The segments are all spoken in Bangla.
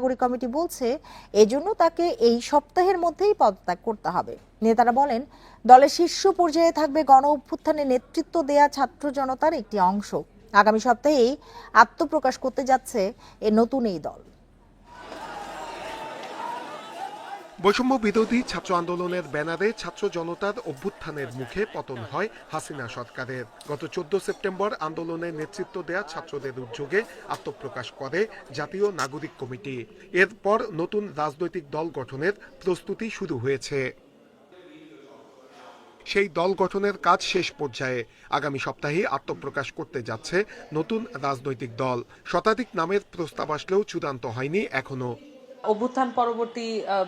নাগরিক কমিটি বলছে, এজন্য তাকে এই সপ্তাহের মধ্যেই পদত্যাগ করতে হবে। নেতারা বলেন, দলের শীর্ষ পর্যায়ে থাকবে গণ অভ্যুত্থানে নেতৃত্ব দেয়া ছাত্র জনতার একটি অংশ। আগামী সপ্তাহেই আত্মপ্রকাশ করতে যাচ্ছে এ নতুন এই দল। বৈষম্য বিরোধী ছাত্র আন্দোলনের ব্যানারে ছাত্র জনতার অভ্যুত্থানের মুখে পতন হয় হাসিনা সরকারের। গত চোদ্দ সেপ্টেম্বর আন্দোলনের নেতৃত্ব দেয়া ছাত্রদের উদ্যোগে আত্মপ্রকাশ করে জাতীয় নাগরিক কমিটি। এরপর নতুন রাজনৈতিক দল গঠনের প্রস্তুতি শুরু হয়েছে। সেই দল গঠনের কাজ শেষ পর্যায়ে আগামী সপ্তাহে আত্মপ্রকাশ করতে যাচ্ছে নতুন রাজনৈতিক দল। শতাধিক নামের প্রস্তাব আসলেও চূড়ান্ত হয়নি এখনও। অভ্যুত্থান পরবর্তী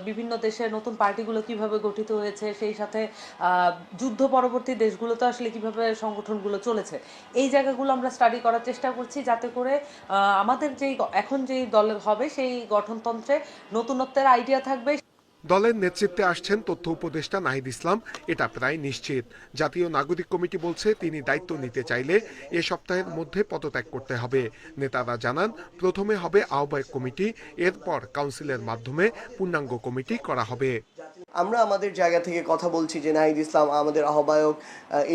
বিভিন্ন দেশের নতুন পার্টিগুলো কীভাবে গঠিত হয়েছে, সেই সাথে যুদ্ধ পরবর্তী দেশগুলোতে আসলে কীভাবে সংগঠনগুলো চলেছে, এই জায়গাগুলো আমরা স্টাডি করার চেষ্টা করছি যাতে করে আমাদের যেই এখন যেই দল হবে সেই গঠনতন্ত্রে নতুনত্বের আইডিয়া থাকবে। দলের নেতৃত্বে আসছেন তথ্য উপদেষ্টা নাহিদ ইসলাম। এটা প্রায় নিশ্চিত। জাতীয় নাগরিক কমিটি বলছে, তিনি দায়িত্ব নিতে চাইলে এ সপ্তাহের মধ্যে পদত্যাগ করতে হবে। নেতারা জানান, প্রথমে হবে আহ্বায়ক কমিটি, এরপর কাউন্সিলের মাধ্যমে পূর্ণাঙ্গ কমিটি করা হবে। আমরা আমাদের জায়গা থেকে কথা বলছি যে নাহিদ ইসলাম, আমাদের আহ্বায়ক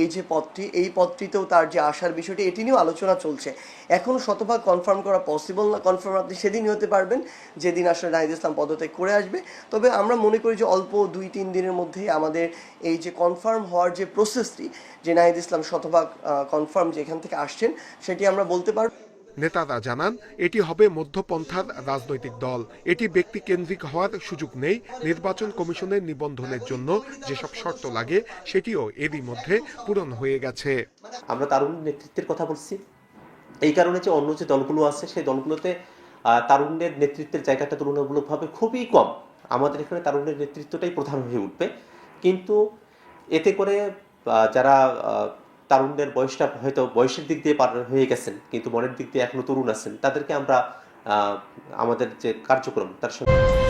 এই যে পদটি, এই পদটিতেও তার যে আসার বিষয়টি, এটি নিয়েও আলোচনা চলছে। এখনও শতভাগ কনফার্ম করা পসিবল না কনফার্ম আপনি সেদিনই হতে পারবেন, যেদিন আসলে নাহিদ ইসলাম পদত্যাগ করে আসবে। তবে আমরা মনে করি যে অল্প দুই তিন দিনের মধ্যেই আমাদের এই যে কনফার্ম হওয়ার যে প্রসেসটি যে নাহিদ ইসলাম শতভাগ কনফার্ম যে এখান থেকে আসছেন, সেটি আমরা বলতে পারব। নেতারা জানান, এটি হবে মধ্যপন্থার রাজনৈতিক দল। এটি ব্যক্তি কেন্দ্রিক হওয়ার সুযোগ নেই। নির্বাচন কমিশনের নিবন্ধনের জন্য যেসব শর্ত লাগে, সেটিও এরই মধ্যে পূরণ হয়ে গেছে। আমরা তারুণ নেতৃত্বের কথা বলছি। এই কারণে যে অন্য যে দলগুলো আছে, সেই দলগুলোতে তারুণ্যের নেতৃত্বের জায়গাটা তুলনামূলকভাবে খুবই কম। আমাদের এখানে তারুণ্যের নেতৃত্বটাই প্রধান হয়ে উঠবে। কিন্তু এতে করে যারা আহ, তারুণ্যের বয়সটা হয়তো বয়সের দিক দিয়ে পার হয়ে গেছেন কিন্তু মনের দিক দিয়ে এখনও তরুণ আছেন তাদেরকে আমরা আমাদের যে কার্যক্রম তার সঙ্গে